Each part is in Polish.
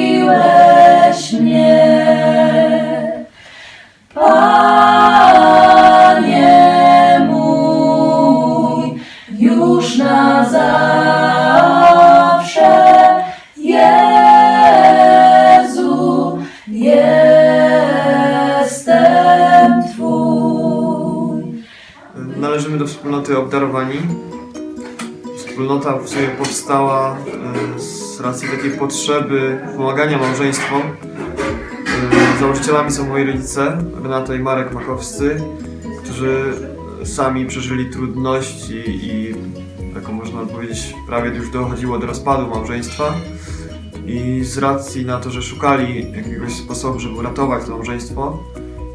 wykupiłeś mnie. Panie mój, już na zawsze, Jezu, jestem Twój. Należymy do wspólnoty obdarowani. Wspólnota w sumie powstała e, z racji takiej potrzeby pomagania małżeństwom. E, Założycielami są moi rodzice, Renata i Marek Makowscy, którzy sami przeżyli trudności i taką można powiedzieć prawie już dochodziło do rozpadu małżeństwa. I z racji na to, że szukali jakiegoś sposobu, żeby uratować to małżeństwo,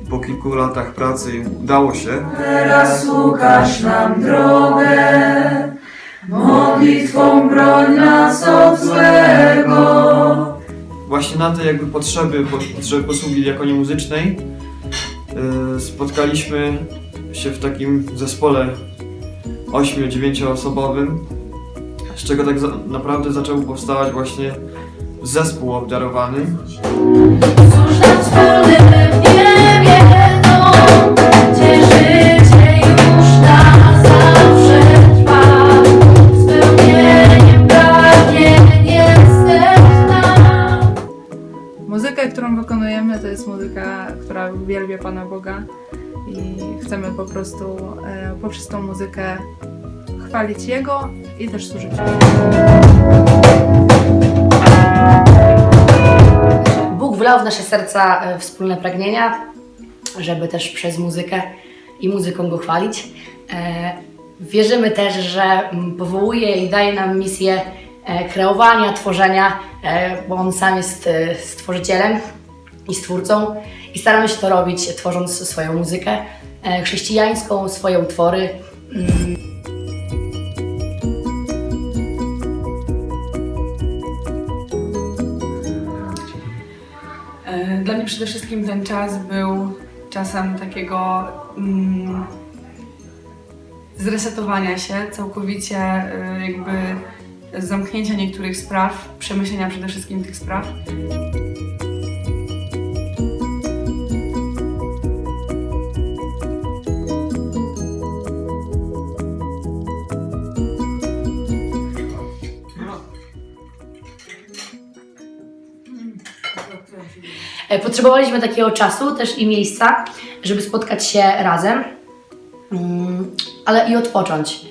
po kilku latach pracy udało się, Teraz ukaż nam drogę, modlitwą broń nas od złego. właśnie na te jakby potrzeby, po- potrzeby posługi diakonii muzycznej yy, spotkaliśmy się w takim zespole 8-9 osobowym, z czego tak naprawdę zaczął powstawać właśnie zespół obdarowany. Cóż nam wspólny w niebie Muzykę, którą wykonujemy, to jest muzyka, która uwielbia Pana Boga i chcemy po prostu e, poprzez tą muzykę chwalić Jego i też służyć. Bóg wlał w nasze serca e, wspólne pragnienia, żeby też przez muzykę i muzyką Go chwalić. E, Wierzymy też, że mm, powołuje i daje nam misję kreowania, tworzenia, e, bo On sam jest e, stworzycielem i stwórcą i staramy się to robić, tworząc swoją muzykę e, chrześcijańską, swoje utwory. Mm, E, Dla mnie przede wszystkim ten czas był czasem takiego mm, zresetowania się, całkowicie e, jakby zamknięcia niektórych spraw, przemyślenia przede wszystkim tych spraw. E, Potrzebowaliśmy takiego czasu też i miejsca, żeby spotkać się razem, mm, ale i odpocząć,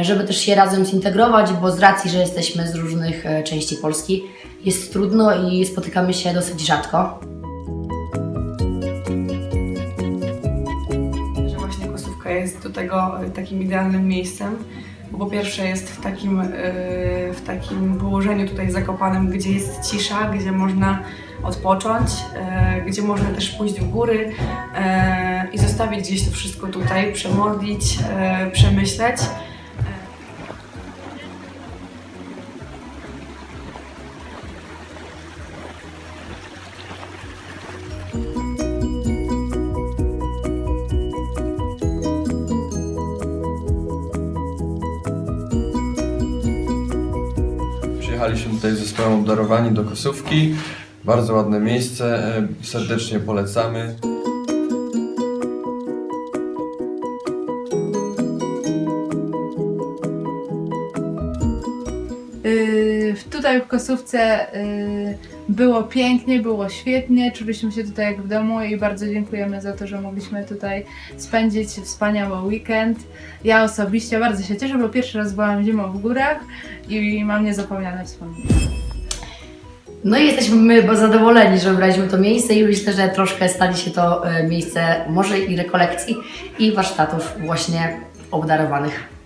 żeby też się razem zintegrować, bo z racji, że jesteśmy z różnych e, części Polski, jest trudno i spotykamy się dosyć rzadko. że właśnie Kosówka jest do tego e, takim idealnym miejscem, bo po pierwsze jest w takim, e, w takim położeniu tutaj zakopanym, gdzie jest cisza, gdzie można odpocząć, e, gdzie można też pójść w góry e, i zostawić gdzieś to wszystko tutaj, przemodlić, e, przemyśleć. Przyjechaliśmy tutaj z zespołem obdarowani do Kosówki. Bardzo ładne miejsce, e, serdecznie polecamy. Yy, tutaj w Kosówce yy, było pięknie, było świetnie, czuliśmy się tutaj jak w domu i bardzo dziękujemy za to, że mogliśmy tutaj spędzić wspaniały weekend. Ja osobiście bardzo się cieszę, bo pierwszy raz byłam zimą w górach i mam niezapomniane wspomnienia. No i jesteśmy my bo zadowoleni, że wybraliśmy to miejsce i myślę, że troszkę stanie się to e, miejsce może i rekolekcji i warsztatów właśnie obdarowanych.